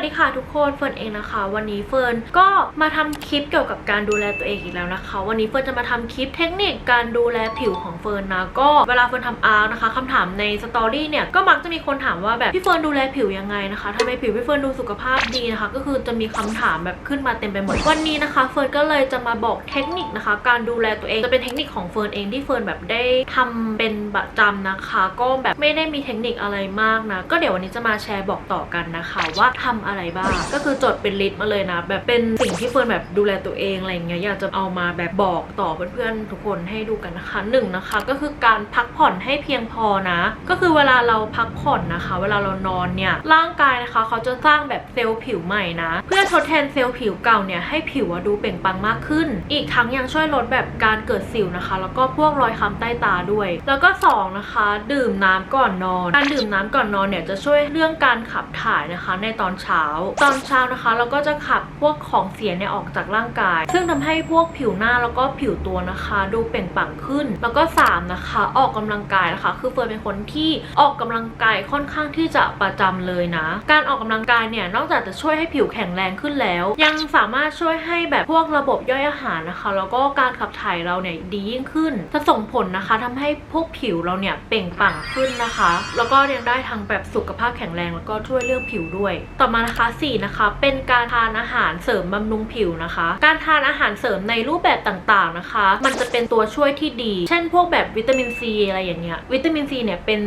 วัสดีค่ะทุกคนเฟิร์นเองนะคะ วันนี้เฟิร์นก็มาทำคลิปเกี่ยวกับการดูแลตัวเองอีกแล้วนะคะ วันนี้เฟิร์นจะมาทำคลิปเทคนิคการดูแลผิวของเฟิร์นนะก็เวลาเฟิร์นทำอาร์นะคะคำถามในสตอรี่เนี่ยก็มักจะมีคนถามว่าแบบพี่เฟิร์นดูแลผิวยังไงนะคะทำไมผิวพี่เฟิร์นดูสุขภาพดีนะคะ ก็คือจะมีคำถามแบบขึ้นมาเต็มไปหมดวันนี้นะคะ เฟิร์นก็เลยจะมาบอกเทคนิคนะคะ การดูแลตัวเองจะเป็นเทคนิคของเฟิร์นเองที่เฟิร์นแบบได้ทำเป็น ประจำนะคะ ก็แบบไม่ได้มีเทคนิคอะไรมากนะ ก็เดี๋ยววันนี้จะมาแชร์บอกต่อกันนะคะว่าทำอะไรบ้าง ก็คือจดเป็นลิสต์มาเลยนะ แบบเป็นสิ่งที่เฟิร์นแบบดูแลตัวเองอะไรอย่างเงี้ยอยากจะเอามาแบบบอกต่อเพื่อนๆทุกคนให้ดูกันนะคะหนึ่งนะคะ ก็คือการพักผ่อนให้เพียงพอนะ ก็คือเวลาเราพักผ่อนนะคะ เวลาเรานอนเนี่ยร่างกายนะคะ เขาจะสร้างแบบเซลล์ผิวใหม่นะ เพื่อทดแทนเซลล์ผิวเก่าเนี่ยให้ผิวดูเปล่งปลังมากขึ้น อีกทั้งยังช่วยลดแบบการเกิดสิวนะคะ แล้วก็พวกรอยค้ำใต้ตาด้วย แล้วก็สองนะคะ ดื่มน้ำก่อนนอน การดื่มน้ำก่อนนอนเนี่ยจะช่วยเรื่องการขับถ่ายนะคะ ในตอนเช้า ตอนเช้านะคะ เราก็จะขับพวกของเสียเนี่ยออกจากร่างกาย ซึ่งทำให้พวกผิวหน้าแล้วก็ผิวตัวนะคะ ดูเปล่งปลั่งขึ้น แล้วก็สามนะคะ ออกกำลังกายนะคะ คือเฟิร์นเป็นคนที่ออกกำลังกายค่อนข้างที่จะประจำเลยนะ การออกกำลังกายเนี่ยนอกจากจะช่วยให้ผิวแข็งแรงขึ้นแล้ว ยังสามารถช่วยให้แบบพวกระบบย่อยอาหารนะคะ แล้วก็การขับถ่ายเราเนี่ยดียิ่งขึ้นจะส่งผลนะคะทำให้พวกผิวเราเนี่ยเปล่งปลั่งขึ้นนะคะ แล้วก็ยังได้ทั้งแบบสุขภาพแข็งแรงแล้วก็ช่วยเรื่องผิวด้วย ต่อมานะคะ4นะคะ เป็นการทานอาหารเสริมบำรุงผิวนะคะ การทานอาหารเสริมในรูปแบบต่างๆนะคะ มันจะเป็นตัวช่วยที่ดี เช่นพวกแบบวิตามินซีอะไรอย่างเงี้ย วิตามินซีเนี่ยเป็น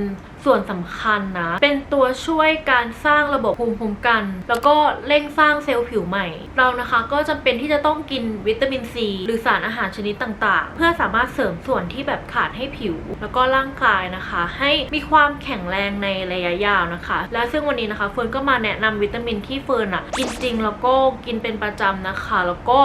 ส่วนสำคัญนะ เป็นตัวช่วยการสร้างระบบภูมิคุ้มกัน แล้วก็เร่งสร้างเซลล์ผิวใหม่ เรานะคะก็จำเป็นที่จะต้องกินวิตามินซีหรือสารอาหารชนิดต่างๆ เพื่อสามารถเสริมส่วนที่แบบขาดให้ผิว แล้วก็ร่างกายนะคะ ให้มีความแข็งแรงในระยะยาวนะคะ และซึ่งวันนี้นะคะเฟิร์นก็มาแนะนำวิตามินที่เฟิร์นอะกินจริงแล้วก็กินเป็นประจำนะคะ แล้วก็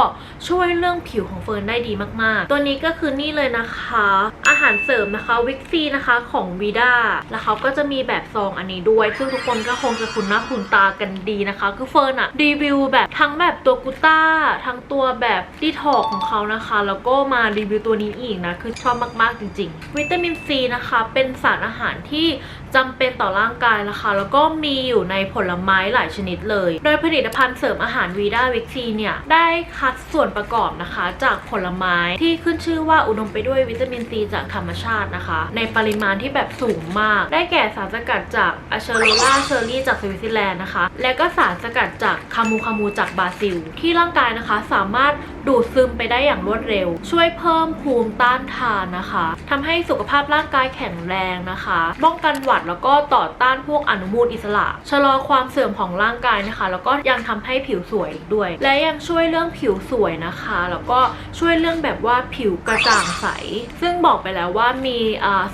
ช่วยเรื่องผิวของเฟิร์นได้ดีมากๆ ตัวนี้ก็คือนี่เลยนะคะ อาหารเสริมนะคะวิกซีนะคะของวีด้าแล้วเขาก็จะมีแบบซองอันนี้ด้วย ซึ่งทุกคนก็คงจะคุ้นหน้าคุ้นตากันดีนะคะ คือเฟิร์นอะรีวิวแบบทั้งแบบตัวกูต้า ทั้งตัวแบบดีทอกของเขานะคะ แล้วก็มารีวิวตัวนี้อีกนะ คือชอบมากๆจริง ๆ วิตามินซีนะคะ เป็นสารอาหารที่จำเป็นต่อร่างกายนะคะ แล้วก็มีอยู่ในผลไม้หลายชนิดเลย โดยผลิตภัณฑ์เสริมอาหารวีด้าวิกซีเนี่ย ได้คัดส่วนประกอบนะคะ จากผลไม้ที่ขึ้นชื่อว่าอุดมไปด้วยวิตามินซีจากธรรมชาตินะคะ ในปริมาณที่แบบสูงมาก ได้แก่สารสกัดจากอะเชโรล่าเชอร์รี่จากสวิตเซอร์แลนด์นะคะ และก็สารสกัดจากคามูคามูจากบราซิล ที่ร่างกายนะคะสามารถ ดูดซึมไปได้อย่างรวดเร็ว ช่วยเพิ่มภูมิต้านทานนะคะทำให้สุขภาพร่างกายแข็งแรงนะคะ ป้องกันหวัดแล้วก็ต่อต้านพวกอนุมูลอิสระ ชะลอความเสื่อมของร่างกายนะคะ แล้วก็ยังทำให้ผิวสวยด้วย และยังช่วยเรื่องผิวสวยนะคะ แล้วก็ช่วยเรื่องแบบว่าผิวกระจ่างใส ซึ่งบอกไปแล้วว่ามี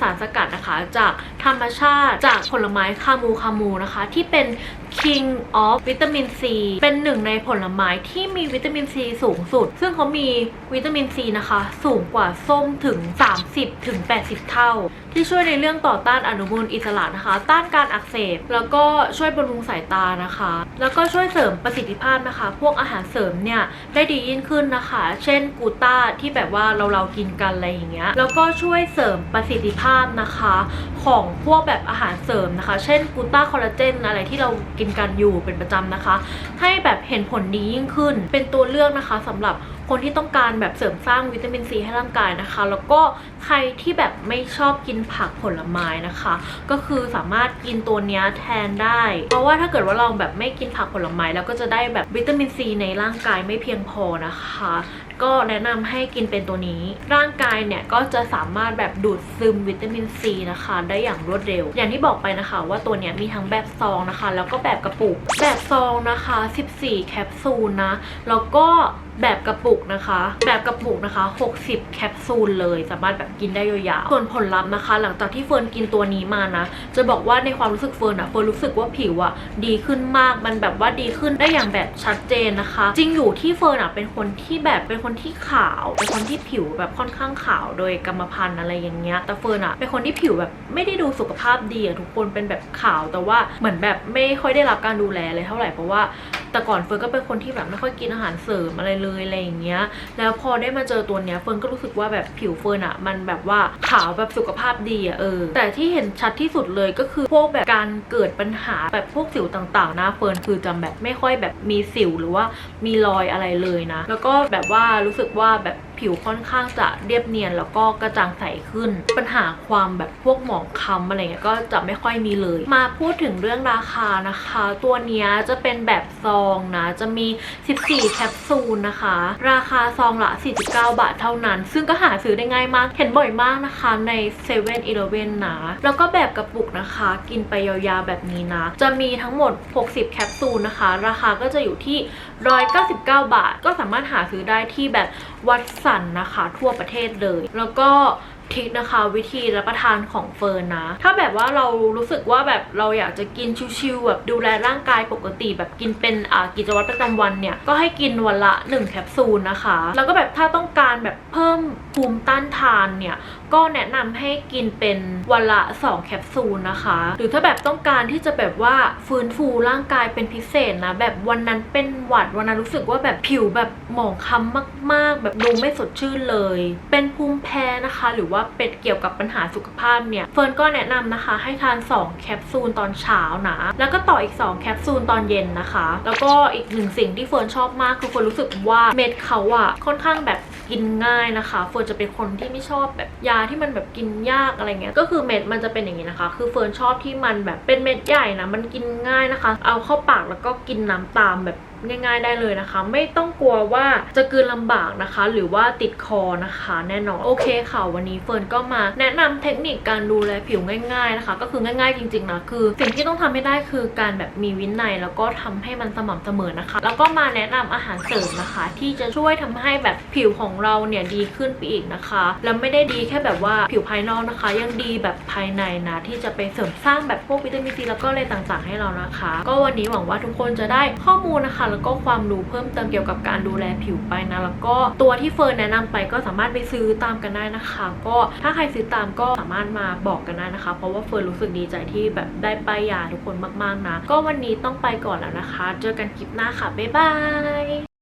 สารสกัดนะคะจากธรรมชาติจากผลไม้คามูคามูนะคะ ที่เป็น King of วิตามินซีเป็นหนึ่งในผลไม้ที่มีวิตามินซีสูงสุด ซึ่งเขามีวิตามินซีนะคะ สูงกว่าส้มถึง 30ถึง80 เท่า ที่ช่วยในเรื่องต่อต้านอนุมูลอิสระนะคะ ต้านการอักเสบ แล้วก็ช่วยบำรุงสายตานะคะ แล้วก็ช่วยเสริมประสิทธิภาพนะคะ พวกอาหารเสริมเนี่ยได้ดียิ่งขึ้นนะคะ เช่นกูต้าที่แบบว่าเราเรากินกันอะไรอย่างเงี้ยแล้วก็ช่วยเสริมประสิทธิภาพนะคะ ของพวกแบบอาหารเสริมนะคะ เช่นกูต้าคอลลาเจนอะไรที่เรากินกันอยู่เป็นประจำนะคะ ให้แบบเห็นผลดียิ่งขึ้น เป็นตัวเลือกนะคะสำหรับคนที่ต้องการแบบเสริมสร้างวิตามินซีให้ร่างกายนะคะ แล้วก็ใครที่แบบไม่ชอบกินผักผลไม้นะคะ ก็คือสามารถกินตัวเนี้ยแทนได้ เพราะว่าถ้าเกิดว่าเราแบบไม่กินผักผลไม้แล้วก็จะได้แบบวิตามินซีในร่างกายไม่เพียงพอนะคะ ก็แนะนำให้กินเป็นตัวนี้ ร่างกายเนี่ยก็จะสามารถแบบดูดซึมวิตามินซีนะคะ ได้อย่างรวดเร็ว อย่างที่บอกไปนะคะว่าตัวเนี้ยมีทั้งแบบซองนะคะ แล้วก็แบบกระปุก แบบซองนะคะ 14 แคปซูลนะ แล้วก็ แบบกระปุกนะคะ แบบกระปุกนะคะ 60 แคปซูลเลย สามารถแบบกินได้ยาวๆส่วนผลลัพธ์นะคะ หลังจากที่เฟิร์นกินตัวนี้มานะ จะบอกว่าในความรู้สึกเฟิร์นอะเฟิร์นรู้สึกว่าผิวอะดีขึ้นมากมันแบบว่าดีขึ้นได้อย่างแบบชัดเจนนะคะ จริงอยู่ที่เฟิร์นอะเป็นคนที่แบบเป็นคนที่ขาวเป็นคนที่ผิวแบบค่อนข้างขาวโดยกรรมพันธุ์อะไรอย่างเงี้ยแต่เฟิร์นอะเป็นคนที่ผิวแบบไม่ได้ดูสุขภาพดีอะทุกคนเป็นแบบขาวแต่ว่าเหมือนแบบไม่ค่อยได้รับการดูแลเลยเท่าไหร่เพราะว่าแต่ก่อนเฟิร์นก็เป็นคนที่แบบไม่ค่อยกินอาหารเสริมอะไรเลยอะไรอย่างเงี้ย แล้วพอได้มาเจอตัวเนี้ยเฟิร์นก็รู้สึกว่าแบบผิวเฟิร์นอะมันแบบว่าขาวแบบสุขภาพดีอะเออ แต่ที่เห็นชัดที่สุดเลยก็คือพวกแบบการเกิดปัญหาแบบพวกสิวต่างๆหน้าเฟิร์นคือจะแบบไม่ค่อยแบบมีสิวหรือว่ามีรอยอะไรเลยนะ แล้วก็แบบว่ารู้สึกว่าแบบ ผิวค่อนข้างจะเรียบเนียนแล้วก็กระจ่างใสขึ้น ปัญหาความแบบพวกหมองคล้ำอะไรเงี้ยก็จะไม่ค่อยมีเลย มาพูดถึงเรื่องราคานะคะ ตัวเนี้ยจะเป็นแบบซองนะจะมี 14 แคปซูลนะคะ ราคาซองละ 49 บาทเท่านั้น ซึ่งก็หาซื้อได้ง่ายมาก เห็นบ่อยมากนะคะใน7 e เ e ่ e อนะ แล้วก็แบบกระปุกนะคะ กินไปยาวๆแบบนี้นะ จะมีทั้งหมด 60 แคปซูลนะคะ ราคาก็จะอยู่ที่ 199 บาท ก็สามารถหาซื้อได้ที่แบบวัดสันนะคะ ทั่วประเทศเลย แล้วก็ ทริคนะคะ วิธีรับประทานของเฟิร์นนะ ถ้าแบบว่าเรารู้สึกว่าแบบเราอยากจะกินชิวๆแบบดูแลร่างกายปกติ แบบกินเป็นอ่ากิจวัตรประจำวันเนี่ย ก็ให้กินวันละ 1 แคปซูลนะคะ แล้วก็แบบถ้าต้องการแบบเพิ่มภูมิต้านทานเนี่ย ก็แนะนำให้กินเป็นวันละ 2 แคปซูลนะคะ หรือถ้าแบบต้องการที่จะแบบว่าฟื้นฟูร่างกายเป็นพิเศษนะ แบบวันนั้นเป็นหวัดวันนั้นรู้สึกว่าแบบผิวแบบหมองคล้ำมาก ๆ แบบดูไม่สดชื่นเลย เป็นภูมิแพ้นะคะหรือว่าเป็นเกี่ยวกับปัญหาสุขภาพเนี่ยเฟิร์นก็แนะนำนะคะให้ทาน 2 แคปซูลตอนเช้านะแล้วก็ต่ออีก 2 แคปซูลตอนเย็นนะคะ แล้วก็อีกหนึ่งสิ่งที่เฟิร์นชอบมากคือเฟิร์นรู้สึกว่าเม็ดเขาอะค่อนข้างแบบกินง่ายนะคะเฟิร์นจะเป็นคนที่ไม่ชอบแบบยาที่มันแบบกินยากอะไรเงี้ยก็คือเม็ดมันจะเป็นอย่างนี้นะคะ คือเฟิร์นชอบที่มันแบบเป็นเม็ดใหญ่นะมันกินง่ายนะคะ เอาเข้าปากแล้วก็กินน้ำตามแบบ ง่าย ๆได้เลยนะคะ ไม่ต้องกลัวว่าจะกลืนลำบากนะคะ หรือว่าติดคอนะคะ แน่นอนโอเคค่ะวันนี้เฟิร์นก็มา แนะนำเทคนิคการดูแลผิวง่าย ๆนะคะ ก็คือง่าย ๆ จริงๆนะคือ สิ่งที่ต้องทำให้ได้คือการแบบมีวินัยแล้วก็ทำให้มันสม่ำเสมอนะคะ แล้วก็มาแนะนำอาหารเสริมนะคะ ที่จะช่วยทำให้แบบผิวของเราเนี่ยดีขึ้นไปอีกนะคะ แล้วไม่ได้ดีแค่แบบว่าผิวภายนอกนะคะ ยังดีแบบภายในนะที่จะไปเสริมสร้างแบบพวกวิตามินซีแล้วก็อะไรต่างๆ ให้เรานะคะ ก็วันนี้หวังว่าทุกคนจะได้ข้อมูลนะคะแล้วก็ความรู้เพิ่มเติมเกี่ยวกับการดูแลผิวไปนะ แล้วก็ตัวที่เฟิร์นแนะนำไปก็สามารถไปซื้อตามกันได้นะคะ ก็ถ้าใครซื้อตามก็สามารถมาบอกกันได้นะคะ เพราะว่าเฟิร์นรู้สึกดีใจที่แบบได้ป้ายยาทุกคนมากๆนะ ก็วันนี้ต้องไปก่อนแล้วนะคะ เจอกันคลิปหน้าค่ะ บ๊ายบาย